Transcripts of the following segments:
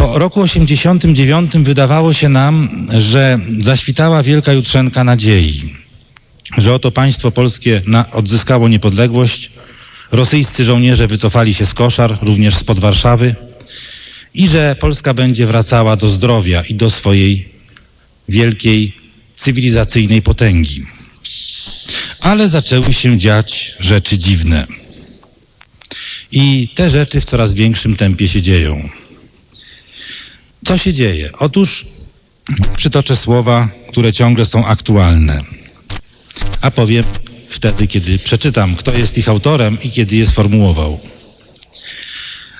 Po roku 89 wydawało się nam, że zaświtała wielka jutrzenka nadziei, że oto państwo polskie odzyskało niepodległość, rosyjscy żołnierze wycofali się z koszar, również spod Warszawy i że Polska będzie wracała do zdrowia i do swojej wielkiej cywilizacyjnej potęgi. Ale zaczęły się dziać rzeczy dziwne. I te rzeczy w coraz większym tempie się dzieją. Co się dzieje? Otóż przytoczę słowa, które ciągle są aktualne. A powiem wtedy, kiedy przeczytam, kto jest ich autorem i kiedy je sformułował.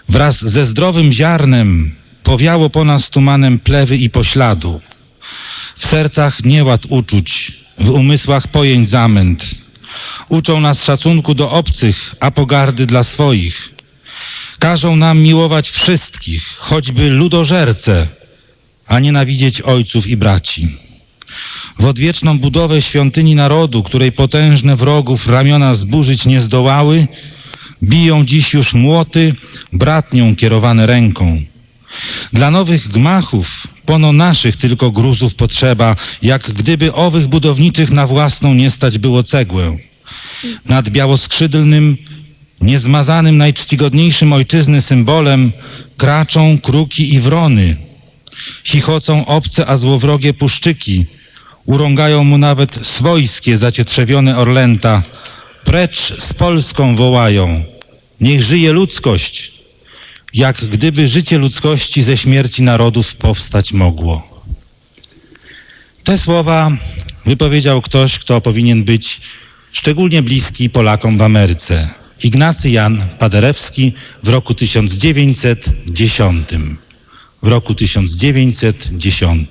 Wraz ze zdrowym ziarnem powiało po nas tumanem plewy i pośladu. W sercach nieład uczuć, w umysłach pojęć zamęt. Uczą nas szacunku do obcych, a pogardy dla swoich. Każą nam miłować wszystkich, choćby ludożerce, a nienawidzieć ojców i braci. W odwieczną budowę świątyni narodu, której potężne wrogów ramiona zburzyć nie zdołały, biją dziś już młoty, bratnią kierowane ręką. Dla nowych gmachów pono naszych tylko gruzów potrzeba, jak gdyby owych budowniczych na własną nie stać było cegłę. Nad białoskrzydlnym, niezmazanym najczcigodniejszym ojczyzny symbolem kraczą kruki i wrony. Chichocą obce, a złowrogie puszczyki. Urągają mu nawet swojskie zacietrzewione orlęta. Precz z Polską wołają. Niech żyje ludzkość, jak gdyby życie ludzkości ze śmierci narodów powstać mogło. Te słowa wypowiedział ktoś, kto powinien być szczególnie bliski Polakom w Ameryce. Ignacy Jan Paderewski w roku 1910. W roku 1910.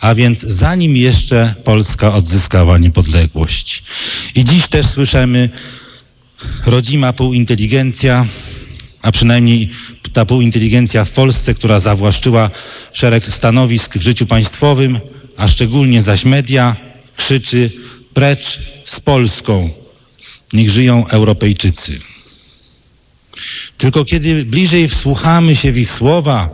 A więc zanim jeszcze Polska odzyskała niepodległość. I dziś też słyszymy rodzima półinteligencja, a przynajmniej ta półinteligencja w Polsce, która zawłaszczyła szereg stanowisk w życiu państwowym, a szczególnie zaś media, krzyczy precz z Polską. Niech żyją Europejczycy. Tylko kiedy bliżej wsłuchamy się w ich słowa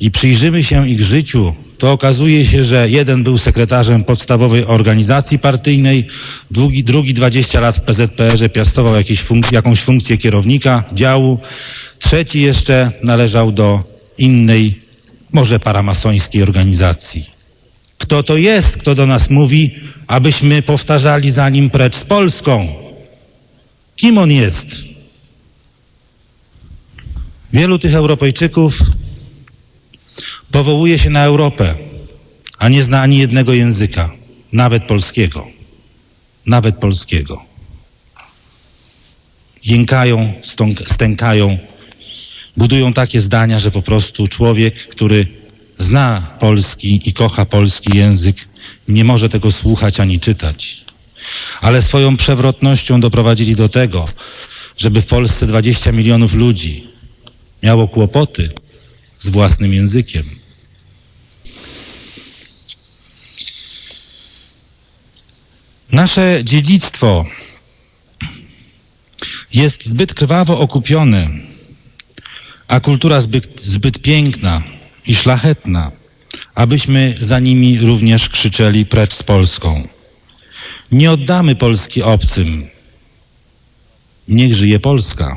i przyjrzymy się ich życiu, to okazuje się, że jeden był sekretarzem podstawowej organizacji partyjnej, drugi, drugi 20 lat w PZPR-ze piastował jakieś jakąś funkcję kierownika działu, trzeci jeszcze należał do innej, może paramasońskiej organizacji. Kto to jest, kto do nas mówi, abyśmy powtarzali za nim precz z Polską? Kim on jest? Wielu tych Europejczyków powołuje się na Europę, a nie zna ani jednego języka, nawet polskiego. Nawet polskiego. Jękają, stękają, budują takie zdania, że po prostu człowiek, który zna polski i kocha polski język, nie może tego słuchać ani czytać. Ale swoją przewrotnością doprowadzili do tego, żeby w Polsce 20 milionów ludzi miało kłopoty z własnym językiem. Nasze dziedzictwo jest zbyt krwawo okupione, a kultura zbyt, zbyt piękna i szlachetna, abyśmy za nimi również krzyczeli precz z Polską. Nie oddamy Polski obcym. Niech żyje Polska.